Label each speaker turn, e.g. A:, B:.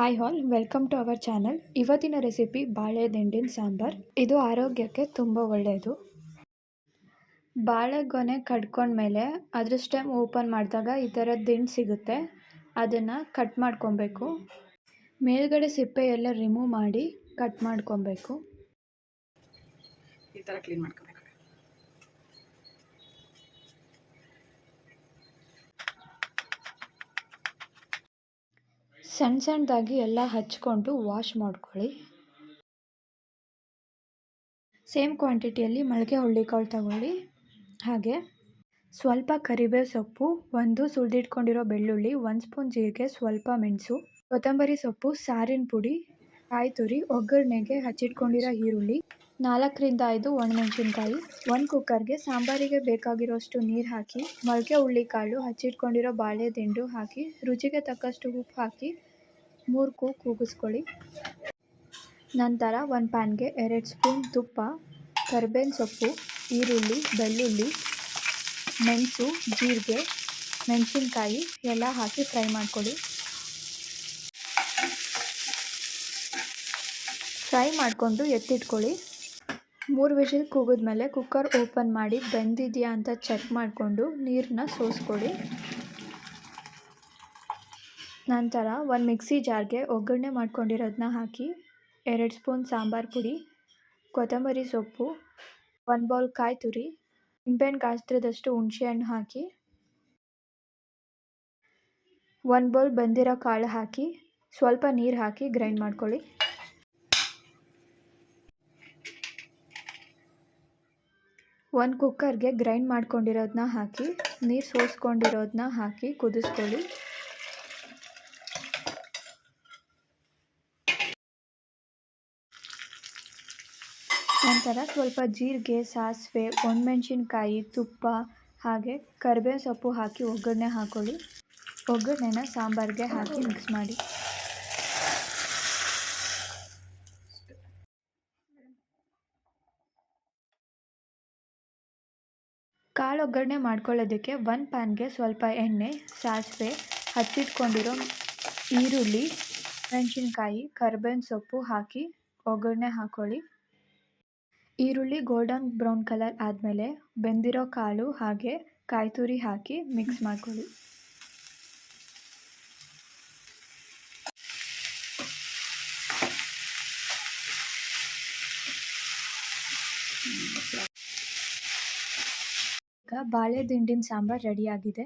A: Hi all welcome to our channel ಇವತ್ತಿನ recipe ಬಾಳೆದಿಂಡಿನ ಸಾಂಬಾರ್. ಇದು ಆರೋಗ್ಯಕ್ಕೆ ತುಂಬ ಒಳ್ಳೆಯದು ಬಾಳೆಗೊನೆ ಕಡ್ಕೊಂಡ್ಮೇಲೆ ಅದ್ರ ಸ್ಟೆಮ್ ಓಪನ್ ಮಾಡಿದಾಗ ಈ ಥರ ದಿಂಡು ಸಿಗುತ್ತೆ. ಅದನ್ನು ಕಟ್ ಮಾಡ್ಕೊಬೇಕು. ಮೇಲ್ಗಡೆ ಸಿಪ್ಪೆ ಎಲ್ಲ ರಿಮೂವ್ ಮಾಡಿ ಕಟ್ ಮಾಡ್ಕೊಬೇಕು.
B: ಈ ಥರ ಕ್ಲೀನ್ ಮಾಡ್ಕೋಬೇಕು.
A: ಸಣ್ಣ ಸಣ್ಣದಾಗಿ ಎಲ್ಲ ಹಚ್ಕೊಂಡು ವಾಶ್ ಮಾಡ್ಕೊಳ್ಳಿ. ಸೇಮ್ ಕ್ವಾಂಟಿಟಿಯಲ್ಲಿ ಮಳಿಗೆ ಹುಳ್ಳಿಕಾಳು ತಗೊಳ್ಳಿ. ಹಾಗೆ ಸ್ವಲ್ಪ ಕರಿಬೇವು ಸೊಪ್ಪು, ಒಂದು ಸುಲಿದಿಟ್ಕೊಂಡಿರೋ ಬೆಳ್ಳುಳ್ಳಿ, ಒಂದು ಸ್ಪೂನ್ ಜೀರಿಗೆ, ಸ್ವಲ್ಪ ಮೆಣಸು, ಕೊತ್ತಂಬರಿ ಸೊಪ್ಪು, ಸಾರಿನ ಪುಡಿ, ಕಾಯಿ ತುರಿ, ಒಗ್ಗರಣೆಗೆ ಹಚ್ಚಿಟ್ಕೊಂಡಿರೋ ಈರುಳ್ಳಿ, ನಾಲ್ಕರಿಂದ ಐದು ಒಣಮೆಣಸಿನ್ಕಾಯಿ, ಒಂದು ಕುಕ್ಕರ್ಗೆ ಸಾಂಬಾರಿಗೆ ಬೇಕಾಗಿರೋಷ್ಟು ನೀರು ಹಾಕಿ ಮೊಳಕೆ ಹುಳ್ಳಿಕಾಳು ಹಚ್ಚಿಟ್ಕೊಂಡಿರೋ ಬಾಳೆ ದಿಂಡು ಹಾಕಿ, ರುಚಿಗೆ ತಕ್ಕಷ್ಟು ಉಪ್ಪು ಹಾಕಿ ಮೂರು ಕೂ ಕೂಗಿಸ್ಕೊಳ್ಳಿ. ನಂತರ ಒಂದು ಪ್ಯಾನ್ಗೆ ಎರಡು ಸ್ಪೂನ್ ತುಪ್ಪ, ಕರ್ಬೇವಿನ ಸೊಪ್ಪು, ಈರುಳ್ಳಿ, ಬೆಳ್ಳುಳ್ಳಿ, ಮೆಣಸು, ಜೀರಿಗೆ, ಮೆಣಸಿನ್ಕಾಯಿ ಎಲ್ಲ ಹಾಕಿ ಫ್ರೈ ಮಾಡ್ಕೊಳ್ಳಿ. ಫ್ರೈ ಮಾಡಿಕೊಂಡು ಎತ್ತಿಟ್ಕೊಳ್ಳಿ. ಮೂರು ವಿಷಲ್ ಕೂಗಿದ್ಮೇಲೆ ಕುಕ್ಕರ್ ಓಪನ್ ಮಾಡಿ ಬೆಂದಿದೆಯಾ ಅಂತ ಚೆಕ್ ಮಾಡಿಕೊಂಡು ನೀರನ್ನ ಸೋಸ್ಕೊಳ್ಳಿ. ನಂತರ ಒಂದು ಮಿಕ್ಸಿ ಜಾರ್ಗೆ ಒಗ್ಗರಣೆ ಮಾಡ್ಕೊಂಡಿರೋದನ್ನ ಹಾಕಿ, ಎರಡು ಸ್ಪೂನ್ ಸಾಂಬಾರು ಪುಡಿ, ಕೊತ್ತಂಬರಿ ಸೊಪ್ಪು, ಒಂದು ಬೌಲ್ ಕಾಯಿ ತುರಿ, ನಿಂಬೆಹಣ್ಣು ಗಾತ್ರದಷ್ಟು ಹುಣಸೆಹಣ್ಣು ಹಾಕಿ, ಒಂದು ಬೌಲ್ ಬಂದಿರೋ ಕಾಳು ಹಾಕಿ, ಸ್ವಲ್ಪ ನೀರು ಹಾಕಿ ಗ್ರೈಂಡ್ ಮಾಡ್ಕೊಳ್ಳಿ. ಒಂದು ಕುಕ್ಕರ್ಗೆ ಗ್ರೈಂಡ್ ಮಾಡ್ಕೊಂಡಿರೋದನ್ನ ಹಾಕಿ, ನೀರು ಸೋಸ್ಕೊಂಡಿರೋದನ್ನ ಹಾಕಿ ಕುದಿಸ್ಕೊಳ್ಳಿ. ನಂತರ ಸ್ವಲ್ಪ ಜೀರಿಗೆ, ಸಾಸಿವೆ, ಒಣಮೆಣ್ಸಿನ್ಕಾಯಿ, ತುಪ್ಪ ಹಾಗೆ ಕರಿಬೇವು ಸೊಪ್ಪು ಹಾಕಿ ಒಗ್ಗರಣೆ ಹಾಕೊಳ್ಳಿ. ಒಗ್ಗರಣೆನ ಸಾಂಬಾರಿಗೆ ಹಾಕಿ ಮಿಕ್ಸ್ ಮಾಡಿ. ಕಾಳು ಒಗ್ಗರಣೆ ಮಾಡ್ಕೊಳ್ಳೋದಕ್ಕೆ ಒಂದು ಪ್ಯಾನ್ಗೆ ಸ್ವಲ್ಪ ಎಣ್ಣೆ, ಸಾಸಿವೆ ಹಚ್ಚಿಟ್ಕೊಂಡಿರೋ ಈರುಳ್ಳಿ, ಮೆಣಸಿನ್ಕಾಯಿ, ಕರ್ಬೇವಿನ ಸೊಪ್ಪು ಹಾಕಿ ಒಗ್ಗರಣೆ ಹಾಕ್ಕೊಳ್ಳಿ ಈರುಳ್ಳಿ ಗೋಲ್ಡನ್ ಬ್ರೌನ್ ಕಲರ್ ಆದಮೇಲೆ ಬೆಂದಿರೋ ಕಾಳು ಹಾಗೆ ಕಾಯಿ ತುರಿ ಹಾಕಿ ಮಿಕ್ಸ್ ಮಾಡ್ಕೊಳ್ಳಿ. ಈಗ ಬಾಳೆ ದಿಂಡಿನ ಸಾಂಬಾರು ರೆಡಿಯಾಗಿದೆ